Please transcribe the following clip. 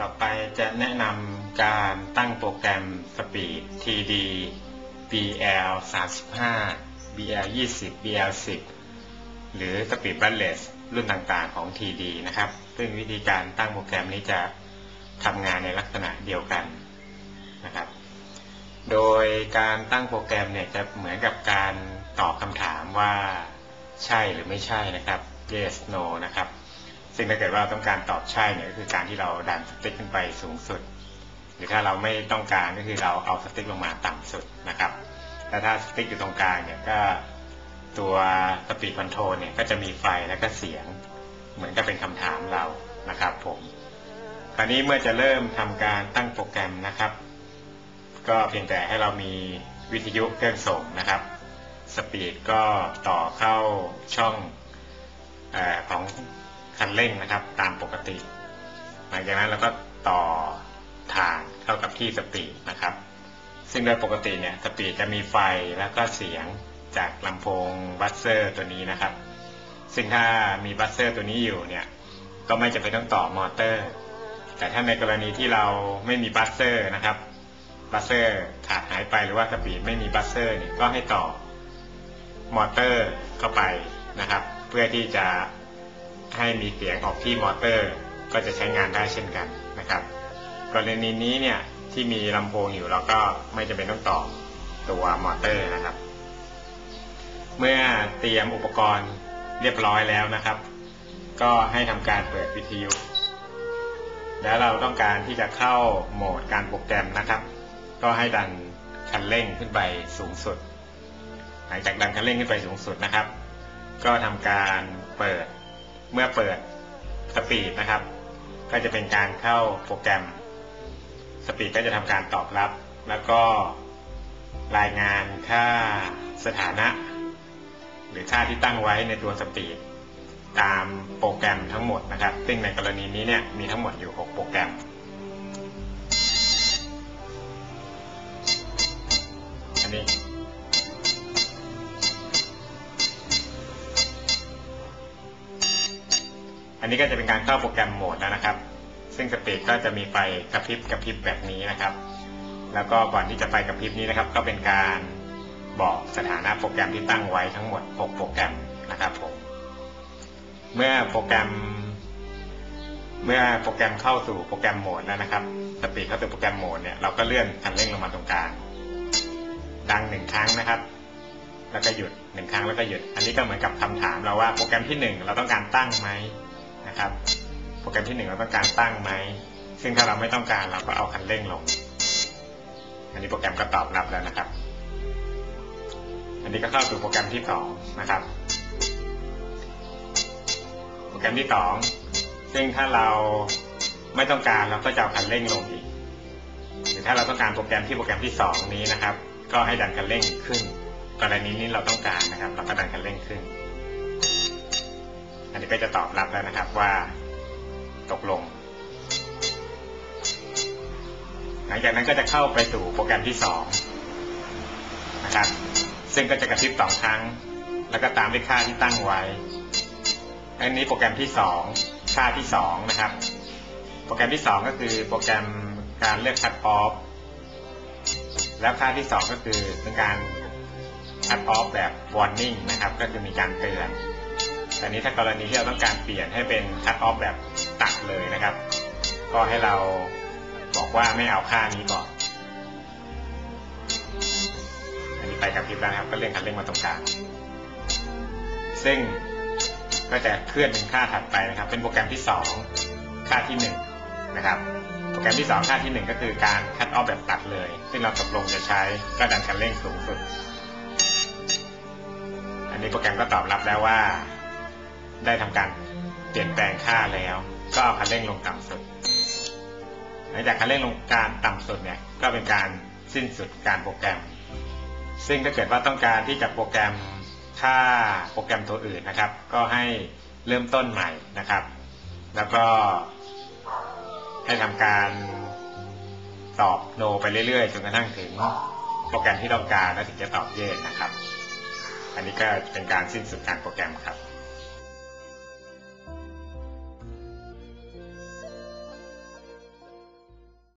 ต่อไปจะแนะนำการตั้งโปรแกรม Speed TD BL 35 BL 20 BL 10หรือ Speed Wireless รุ่นต่างๆของ TD นะครับ ซึ่งวิธีการตั้งโปรแกรมนี้จะทำงานในลักษณะเดียวกันนะครับ โดยการตั้งโปรแกรมเนี่ยจะเหมือนกับการตอบคำถามว่าใช่หรือไม่ใช่นะครับ yes no นะครับ ซึ่งถ้าเกิดว่าต้องการตอบใช่เนี่ยก็คือการที่เราดันสติ๊กขึ้นไปสูงสุด หรือถ้าเราไม่ต้องการก็คือเราเอาสติ๊กลงมาต่ำสุดนะครับและถ้าสติ๊กอยู่ตรงกลางเนี่ยก็ตัวสปีดคอนโทรลเนี่ยก็จะมีไฟและก็เสียงเหมือนกับเป็นคำถามเรานะครับ ผม คราวนี้เมื่อจะเริ่มทำการตั้งโปรแกรมนะครับ ก็เพียงแต่ให้เรามีวิทยุเครื่องส่งนะครับสปีดก็ต่อเข้าช่องอของ คันเร่งนะครับ ตามปกติ หลังจากนั้นเราก็ต่อทางเข้ากับที่สปีดนะครับ ซึ่งโดยปกติเนี่ยสปีดจะมีไฟแล้วก็เสียงจากลำโพงบัสเซอร์ตัวนี้นะครับ ซึ่งถ้ามีบัสเซอร์ตัวนี้อยู่เนี่ย ก็ไม่จำเป็นต้องต่อมอเตอร์ แต่ถ้าในกรณีที่เราไม่มีบัสเซอร์นะครับ บัสเซอร์ขาดหายไปหรือว่าสปีดไม่มีบัสเซอร์เนี่ยก็ให้ต่อมอเตอร์เข้าไปนะครับ เพื่อที่จะ ให้มีเสียงออกที่มอเตอร์ ก็จะใช้งานได้เช่นกันนะครับ กรณีนี้เนี่ยที่มีลำโพงอยู่เราก็ไม่จำเป็นต้องต่อตัวมอเตอร์นะครับ เมื่อเตรียมอุปกรณ์เรียบร้อยแล้วนะครับ ก็ให้ทำการเปิดวิทยุแล้วเราต้องการที่จะเข้าโหมดการโปรแกรมนะครับ ก็ให้ดันคันเร่งขึ้นไปสูงสุด หลังจากดันคันเร่งขึ้นไปสูงสุดนะครับ ก็ทำการเปิด เมื่อเปิดสปีดนะครับ ก็จะเป็นการเข้าโปรแกรมสปีดก็จะทำการตอบรับ แล้วก็รายงานค่าสถานะ หรือค่าที่ตั้งไว้ในตัวสปีดตามโปรแกรมทั้งหมดนะครับ ซึ่งในกรณีนี้เนี่ยมีทั้งหมดอยู่ 6 โปรแกรมอันนี้ อันนี้ก็จะเป็นการเข้าโปรแกรมโหมดแล้วนะครับ ซึ่งสปีดก็จะมีไฟกระพริบกระพริบแบบนี้นะครับ แล้วก็ก่อนที่จะไฟกระพริบนี้นะครับ ก็เป็นการบอกสถานะโปรแกรมที่ตั้งไว้ทั้งหมด 6 โปรแกรมนะครับผม เมื่อโปรแกรม เมื่อโปรแกรมเข้าสู่โปรแกรมโหมดแล้วนะครับ สปีดเข้าสู่โปรแกรมโหมดเนี่ยเราก็เลื่อนคันเร่งลงมาตรงกลาง ดังหนึ่งครั้งนะครับแล้วก็หยุดหนึ่งครั้งแล้วก็หยุด อันนี้ก็เหมือนกับคำถามเราว่าโปรแกรมที่หนึ่งเราต้องการตั้งไหม นะครับ โปรแกรมที่หนึ่งเราต้องการตั้งไหม ซึ่งถ้าเราไม่ต้องการเราก็เอาคันเร่งลง อันนี้โปรแกรมก็ตอบรับแล้วนะครับ อันนี้ก็เข้าสู่โปรแกรมที่สองนะครับ โปรแกรมที่สองซึ่งถ้าเราไม่ต้องการเราก็จะเอาคันเร่งลงอีก หรือถ้าเราต้องการโปรแกรมที่โปรแกรมที่สองนี้นะครับ ก็ให้ดันคันเร่งขึ้น กรณีนี้เราต้องการนะครับ เราก็ดันคันเร่งขึ้น อันนี้ก็จะตอบรับแล้วนะครับว่าตกลง หลังจากนั้นก็จะเข้าไปสู่โปรแกรมที่สองนะครับ ซึ่งก็จะกระพริบสองครั้ง แล้วก็ตามด้วยค่าที่ตั้งไว้ อันนี้โปรแกรมที่สองค่าที่สองนะครับ โปรแกรมที่สองก็คือโปรแกรมการเลือกคัดออฟแล้วค่าที่สองก็คือเป็นการคัดออฟแบบ warning นะครับ ก็คือมีการเตือน แต่นี้ถ้ากรณีที่เราต้องการเปลี่ยนให้เป็นคัดออฟแบบตัดเลยนะครับ ก็ให้เราบอกว่าไม่เอาค่านี้ก่อน อันนี้ไปกับพริบแล้วครับ ก็เลื่อนคันเร่งมาตรงกลาง ซึ่งก็จะเคลื่อนเป็นค่าถัดไปนะครับ เป็นโปรแกรมที่ 2 ค่าที่ 1 นะครับ โปรแกรมที่ 2 ค่าที่ 1 ก็คือการคัดออฟแบบตัดเลย ซึ่งเราตกลงจะใช้ก็ดันคันเร่งสูงสุด อันนี้โปรแกรมก็ตอบรับแล้วว่า ได้ทำการเปลี่ยนแปลงค่าแล้ว ก็เอาคันเร่งลงต่ำสุด หลังจากคันเร่งลงการต่ำสุดเนี่ยก็เป็นการสิ้นสุดการโปรแกรม ซึ่งถ้าเกิดว่าต้องการที่จะโปรแกรมค่าโปรแกรมตัวอื่นนะครับ ก็ให้เริ่มต้นใหม่นะครับ แล้วก็ให้ทำการตอบโน ไปเรื่อยๆจนกระทั่งถึงโปรแกรมที่ต้องการแล้วถึงจะตอบเยสนะครับ อันนี้ก็เป็นการสิ้นสุดการโปรแกรมครับ